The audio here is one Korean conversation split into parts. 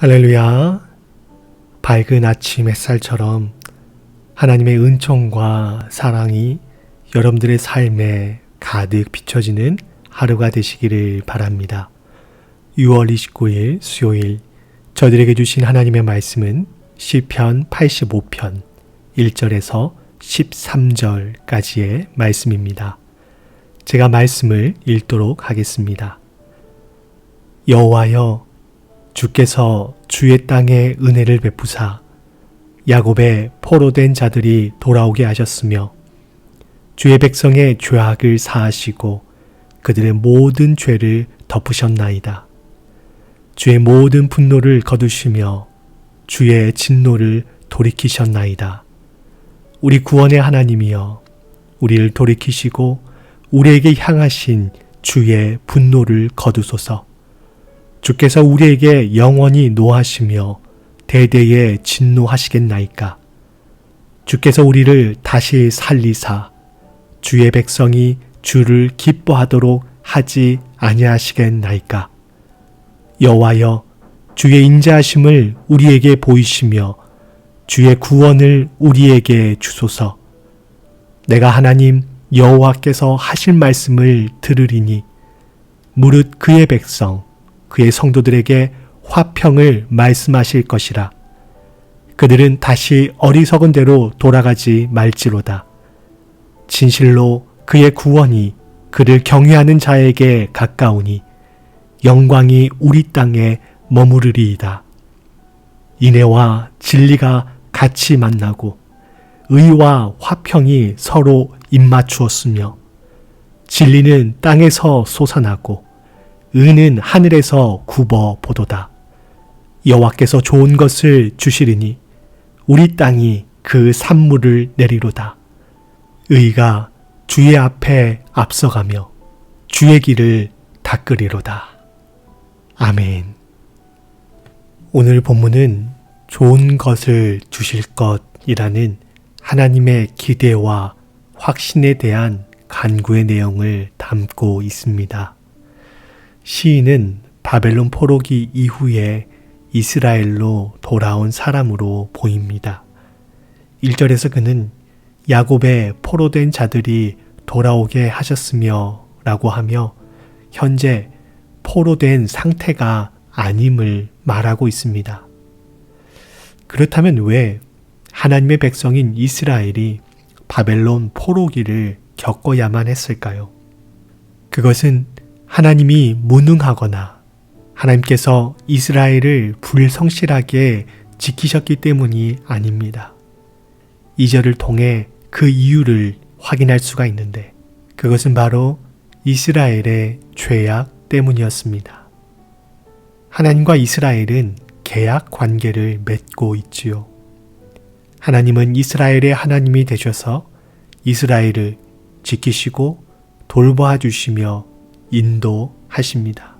할렐루야. 밝은 아침 햇살처럼 하나님의 은총과 사랑이 여러분들의 삶에 가득 비춰지는 하루가 되시기를 바랍니다. 6월 29일 수요일 저들에게 주신 하나님의 말씀은 시편 85편 1절에서 13절까지의 말씀입니다. 제가 말씀을 읽도록 하겠습니다. 여호와여 주께서 주의 땅에 은혜를 베푸사 야곱의 포로된 자들이 돌아오게 하셨으며 주의 백성의 죄악을 사하시고 그들의 모든 죄를 덮으셨나이다. 주의 모든 분노를 거두시며 주의 진노를 돌이키셨나이다. 우리 구원의 하나님이여 우리를 돌이키시고 우리에게 향하신 주의 분노를 거두소서. 주께서 우리에게 영원히 노하시며 대대에 진노하시겠나이까. 주께서 우리를 다시 살리사 주의 백성이 주를 기뻐하도록 하지 아니하시겠나이까. 여호와여 주의 인자하심을 우리에게 보이시며 주의 구원을 우리에게 주소서. 내가 하나님 여호와께서 하실 말씀을 들으리니 무릇 그의 백성 그의 성도들에게 화평을 말씀하실 것이라. 그들은 다시 어리석은 대로 돌아가지 말지로다. 진실로 그의 구원이 그를 경외하는 자에게 가까우니 영광이 우리 땅에 머무르리이다. 인애와 진리가 같이 만나고 의와 화평이 서로 입맞추었으며 진리는 땅에서 솟아나고 은은 하늘에서 굽어 보도다. 여호와께서 좋은 것을 주시리니 우리 땅이 그 산물을 내리로다. 의가 주의 앞에 앞서가며 주의 길을 닦으리로다. 아멘. 오늘 본문은 좋은 것을 주실 것이라는 하나님의 기대와 확신에 대한 간구의 내용을 담고 있습니다. 시인은 바벨론 포로기 이후에 이스라엘로 돌아온 사람으로 보입니다. 1절에서 그는 야곱의 포로된 자들이 돌아오게 하셨으며 라고 하며 현재 포로된 상태가 아님을 말하고 있습니다. 그렇다면 왜 하나님의 백성인 이스라엘이 바벨론 포로기를 겪어야만 했을까요? 그것은 하나님이 무능하거나 하나님께서 이스라엘을 불성실하게 지키셨기 때문이 아닙니다. 이 절을 통해 그 이유를 확인할 수가 있는데 그것은 바로 이스라엘의 죄악 때문이었습니다. 하나님과 이스라엘은 계약 관계를 맺고 있지요. 하나님은 이스라엘의 하나님이 되셔서 이스라엘을 지키시고 돌봐 주시며 인도하십니다.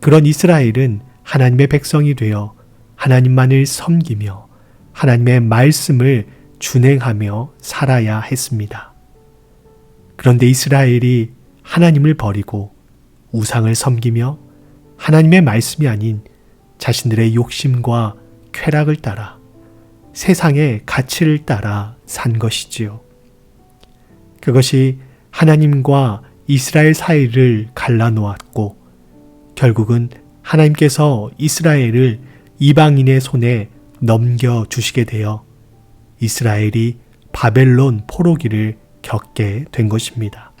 그런 이스라엘은 하나님의 백성이 되어 하나님만을 섬기며 하나님의 말씀을 준행하며 살아야 했습니다. 그런데 이스라엘이 하나님을 버리고 우상을 섬기며 하나님의 말씀이 아닌 자신들의 욕심과 쾌락을 따라 세상의 가치를 따라 산 것이지요. 그것이 하나님과 이스라엘 사이를 갈라놓았고 결국은 하나님께서 이스라엘을 이방인의 손에 넘겨 주시게 되어 이스라엘이 바벨론 포로기를 겪게 된 것입니다.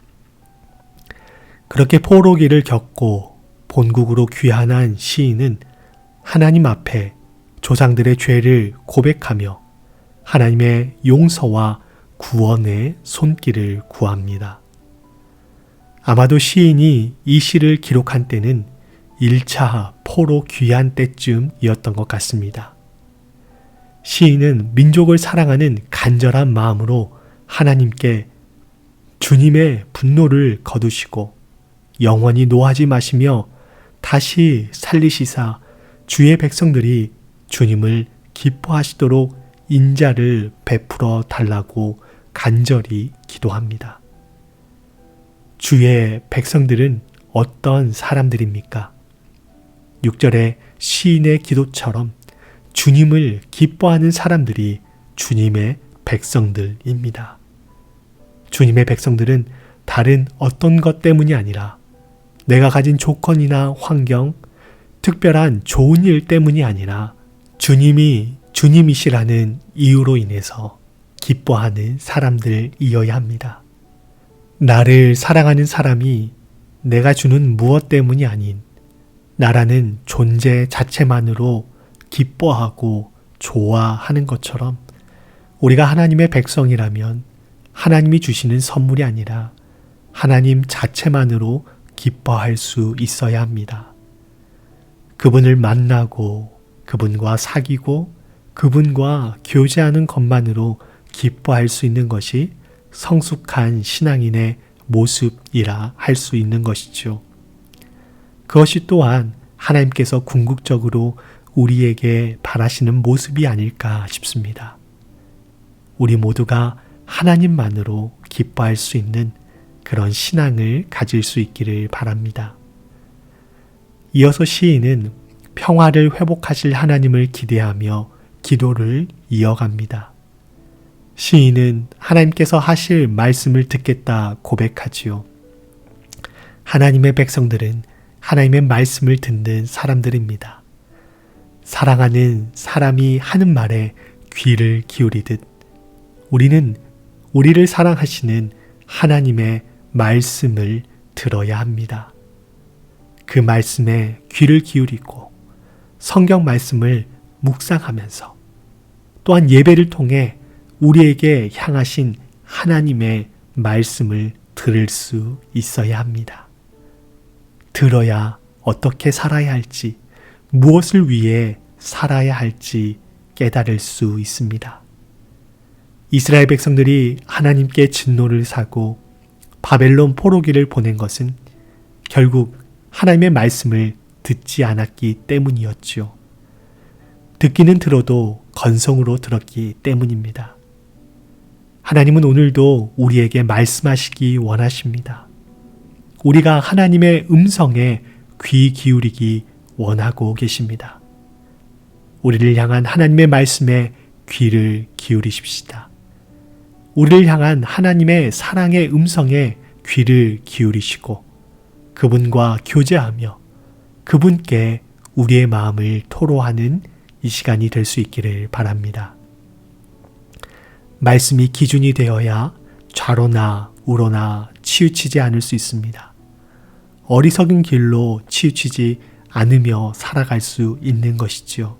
그렇게 포로기를 겪고 본국으로 귀환한 시인은 하나님 앞에 조상들의 죄를 고백하며 하나님의 용서와 구원의 손길을 구합니다. 아마도 시인이 이 시를 기록한 때는 1차 포로 귀한 때쯤이었던 것 같습니다. 시인은 민족을 사랑하는 간절한 마음으로 하나님께 주님의 분노를 거두시고 영원히 노하지 마시며 다시 살리시사 주의 백성들이 주님을 기뻐하시도록 인자를 베풀어 달라고 간절히 기도합니다. 주의 백성들은 어떤 사람들입니까? 6절에 시인의 기도처럼 주님을 기뻐하는 사람들이 주님의 백성들입니다. 주님의 백성들은 다른 어떤 것 때문이 아니라 내가 가진 조건이나 환경, 특별한 좋은 일 때문이 아니라 주님이 주님이시라는 이유로 인해서 기뻐하는 사람들이어야 합니다. 나를 사랑하는 사람이 내가 주는 무엇 때문이 아닌 나라는 존재 자체만으로 기뻐하고 좋아하는 것처럼 우리가 하나님의 백성이라면 하나님이 주시는 선물이 아니라 하나님 자체만으로 기뻐할 수 있어야 합니다. 그분을 만나고 그분과 사귀고 그분과 교제하는 것만으로 기뻐할 수 있는 것이 성숙한 신앙인의 모습이라 할 수 있는 것이죠. 그것이 또한 하나님께서 궁극적으로 우리에게 바라시는 모습이 아닐까 싶습니다. 우리 모두가 하나님만으로 기뻐할 수 있는 그런 신앙을 가질 수 있기를 바랍니다. 이어서 시인은 평화를 회복하실 하나님을 기대하며 기도를 이어갑니다. 시인은 하나님께서 하실 말씀을 듣겠다 고백하지요. 하나님의 백성들은 하나님의 말씀을 듣는 사람들입니다. 사랑하는 사람이 하는 말에 귀를 기울이듯 우리는 우리를 사랑하시는 하나님의 말씀을 들어야 합니다. 그 말씀에 귀를 기울이고 성경 말씀을 묵상하면서 또한 예배를 통해 우리에게 향하신 하나님의 말씀을 들을 수 있어야 합니다. 들어야 어떻게 살아야 할지, 무엇을 위해 살아야 할지 깨달을 수 있습니다. 이스라엘 백성들이 하나님께 진노를 사고 바벨론 포로기를 보낸 것은 결국 하나님의 말씀을 듣지 않았기 때문이었지요. 듣기는 들어도 건성으로 들었기 때문입니다. 하나님은 오늘도 우리에게 말씀하시기 원하십니다. 우리가 하나님의 음성에 귀 기울이기 원하고 계십니다. 우리를 향한 하나님의 말씀에 귀를 기울이십시다. 우리를 향한 하나님의 사랑의 음성에 귀를 기울이시고 그분과 교제하며 그분께 우리의 마음을 토로하는 이 시간이 될 수 있기를 바랍니다. 말씀이 기준이 되어야 좌로나 우로나 치우치지 않을 수 있습니다. 어리석은 길로 치우치지 않으며 살아갈 수 있는 것이지요.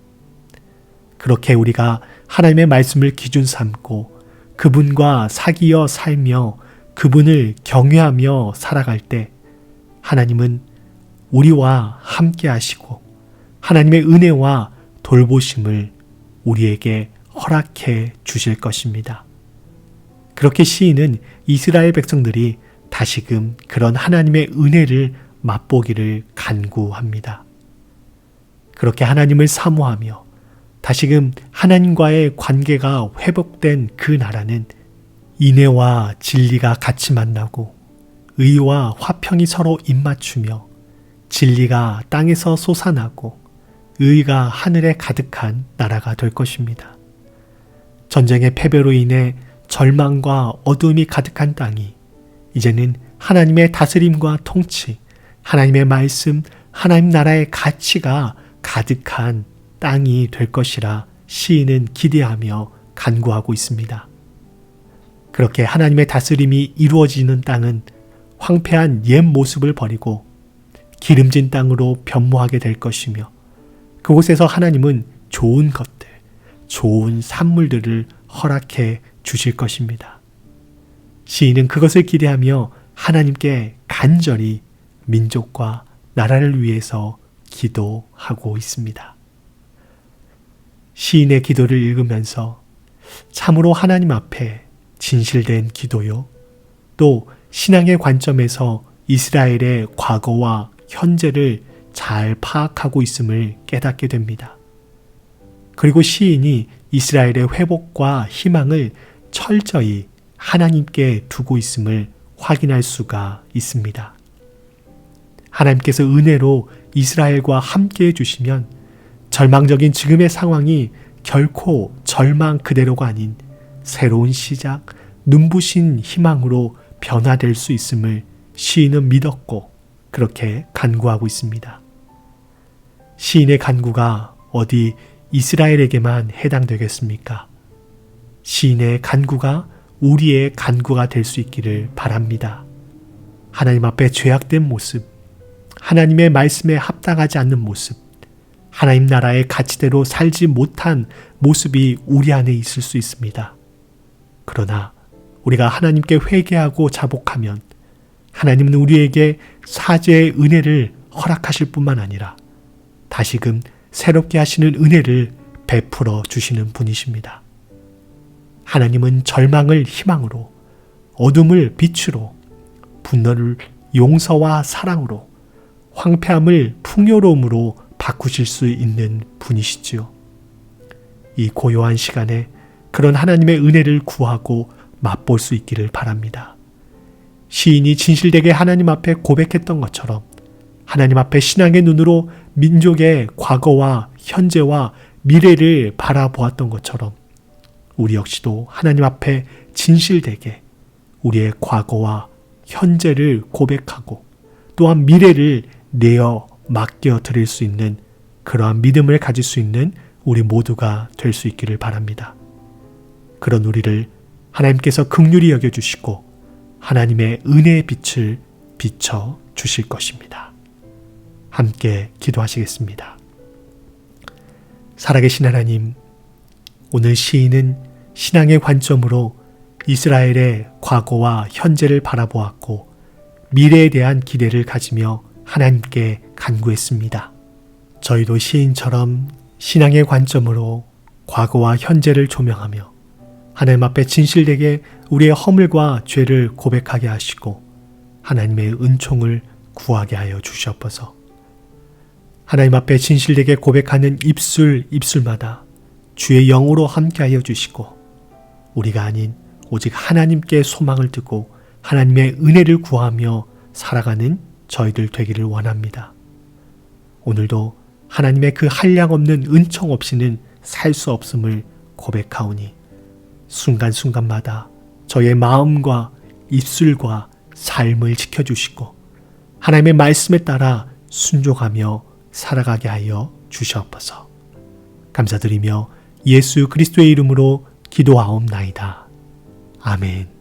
그렇게 우리가 하나님의 말씀을 기준 삼고 그분과 사귀어 살며 그분을 경외하며 살아갈 때 하나님은 우리와 함께 하시고 하나님의 은혜와 돌보심을 우리에게 허락해 주실 것입니다. 그렇게 시인은 이스라엘 백성들이 다시금 그런 하나님의 은혜를 맛보기를 간구합니다. 그렇게 하나님을 사모하며 다시금 하나님과의 관계가 회복된 그 나라는 인애와 진리가 같이 만나고 의와 화평이 서로 입맞추며 진리가 땅에서 솟아나고 의가 하늘에 가득한 나라가 될 것입니다. 전쟁의 패배로 인해 절망과 어둠이 가득한 땅이 이제는 하나님의 다스림과 통치, 하나님의 말씀, 하나님 나라의 가치가 가득한 땅이 될 것이라 시인은 기대하며 간구하고 있습니다. 그렇게 하나님의 다스림이 이루어지는 땅은 황폐한 옛 모습을 버리고 기름진 땅으로 변모하게 될 것이며 그곳에서 하나님은 좋은 것들, 좋은 산물들을 허락해 주실 것입니다. 시인은 그것을 기대하며 하나님께 간절히 민족과 나라를 위해서 기도하고 있습니다. 시인의 기도를 읽으면서 참으로 하나님 앞에 진실된 기도요. 또 신앙의 관점에서 이스라엘의 과거와 현재를 잘 파악하고 있음을 깨닫게 됩니다. 그리고 시인이 이스라엘의 회복과 희망을 철저히 하나님께 두고 있음을 확인할 수가 있습니다. 하나님께서 은혜로 이스라엘과 함께 해주시면 절망적인 지금의 상황이 결코 절망 그대로가 아닌 새로운 시작, 눈부신 희망으로 변화될 수 있음을 시인은 믿었고 그렇게 간구하고 있습니다. 시인의 간구가 어디 이스라엘에게만 해당되겠습니까? 시인의 간구가 우리의 간구가 될 수 있기를 바랍니다. 하나님 앞에 죄악된 모습, 하나님의 말씀에 합당하지 않는 모습, 하나님 나라의 가치대로 살지 못한 모습이 우리 안에 있을 수 있습니다. 그러나 우리가 하나님께 회개하고 자복하면 하나님은 우리에게 사죄의 은혜를 허락하실 뿐만 아니라 다시금 새롭게 하시는 은혜를 베풀어 주시는 분이십니다. 하나님은 절망을 희망으로, 어둠을 빛으로, 분노를 용서와 사랑으로, 황폐함을 풍요로움으로 바꾸실 수 있는 분이시지요. 이 고요한 시간에 그런 하나님의 은혜를 구하고 맛볼 수 있기를 바랍니다. 시인이 진실되게 하나님 앞에 고백했던 것처럼 하나님 앞에 신앙의 눈으로 민족의 과거와 현재와 미래를 바라보았던 것처럼 우리 역시도 하나님 앞에 진실되게 우리의 과거와 현재를 고백하고 또한 미래를 내어 맡겨 드릴 수 있는 그러한 믿음을 가질 수 있는 우리 모두가 될 수 있기를 바랍니다. 그런 우리를 하나님께서 극률이 여겨 주시고 하나님의 은혜의 빛을 비춰 주실 것입니다. 함께 기도하시겠습니다. 살아계신 하나님, 오늘 시인은 신앙의 관점으로 이스라엘의 과거와 현재를 바라보았고 미래에 대한 기대를 가지며 하나님께 간구했습니다. 저희도 시인처럼 신앙의 관점으로 과거와 현재를 조명하며 하나님 앞에 진실되게 우리의 허물과 죄를 고백하게 하시고 하나님의 은총을 구하게 하여 주시옵소서. 하나님 앞에 진실되게 고백하는 입술 입술마다 주의 영으로 함께하여 주시고 우리가 아닌 오직 하나님께 소망을 두고 하나님의 은혜를 구하며 살아가는 저희들 되기를 원합니다. 오늘도 하나님의 그 한량 없는 은총 없이는 살 수 없음을 고백하오니 순간순간마다 저의 마음과 입술과 삶을 지켜주시고 하나님의 말씀에 따라 순종하며 살아가게 하여 주시옵소서. 감사드리며 예수 그리스도의 이름으로 기도하옵나이다. 아멘.